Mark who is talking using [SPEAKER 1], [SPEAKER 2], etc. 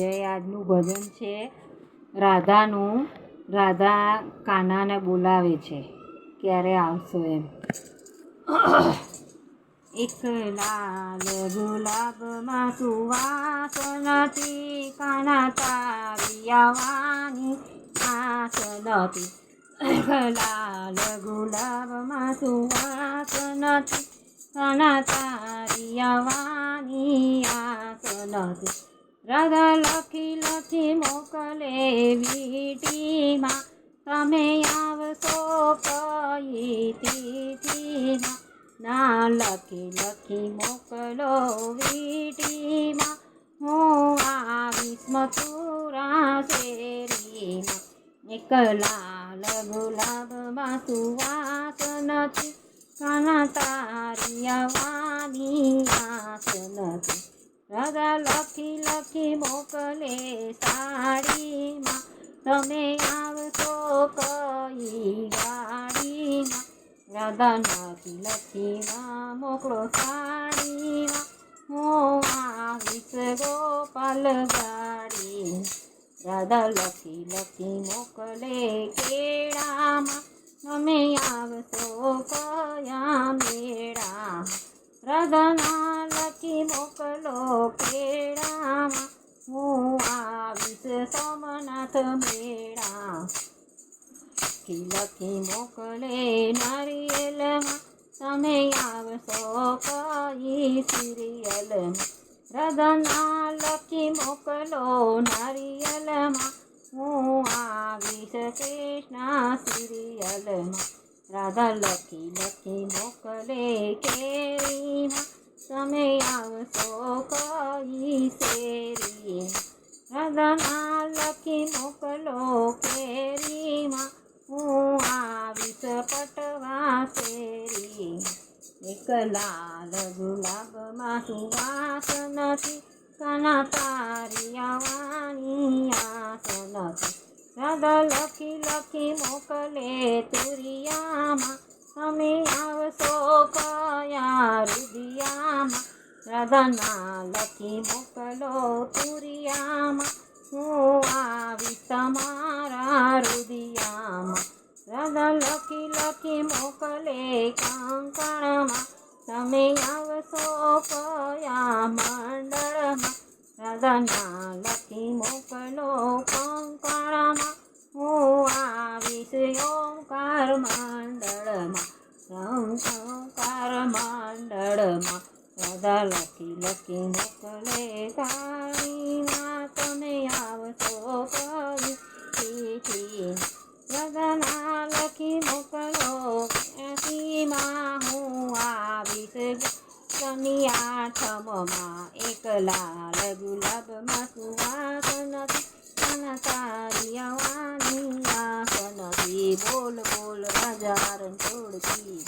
[SPEAKER 1] જય આજનું ભજન છે, રાધાનું, રાધા કાનાને બોલાવે છે. ક્યારે આવશો એમ? એક લાલ ગુલાબમાં સુવાસ નથી, કાના તારી આવવાની આસ નથી. લાલ ગુલાબમાં સુવાસ નથી, કાના તારી આવવાની આસ નથી. રાધા લખી લખી મોકલે વીટીમાં. તમે આવશો કઈ તિથિમાં ના લખી લખી મોકલો વીટીમાં. હું આવીશ મથુરા શેરીમાં. એક લાલ ગુલાબમાં સુવાસ નથી. કાના તારી આવવાની આસ નથી. રાધા લખી લખી મોકલે સાડીમાં. તમે આવશો કઈ ગાડીમાં. રાધા લખી લખીમાં મોકલો સાડીમાં. હું આવીશ ગોપાલ ગાડી. રાધા લખી લખી મોકલે કેળામાં. તમે આવશો સોમનાથ મેળા. લખી મોકલે નારિયેલમાં તમે આવશો કઈ સિરિયલમાં રાધાના લખી મોકલો નારિયેલમાં હું આવીશ કૃષ્ણ સિરિયલમાં રાધા લખી લખી મોકલે કેરીમાં. તમે આવશો કઈ શેરી શેરી એક લાલ ગુલાબમાં સુવાસ નથી. કના તારી આસ નથી. રાધા લખી લખી મોકલે તુરિયામાં. તમે આવશો કયા રુદિયામાં? રાધાના લખી મોકલો તુરિયામાં. હું આવીશ કંકણમાં તમે આવશો કયા મંડળમાં. રાધાના લખી મોકલો કંકણમાં. હું આવીશ ઓમકાર મંડળમાં ઓંકાર મંડળમાં. રાધા લખી લખી મોકલે કાળીમાં તમે આવશો કવિ રાધાના લખી મોકલો એસીમાં હું આવીશ. શનિ આઠમમાં એક લાલ ગુલાબમાં સુવાસ નથી. કાના તારી આવવાની આસ નથી. બોલ બોલ રાજા રણછોડજી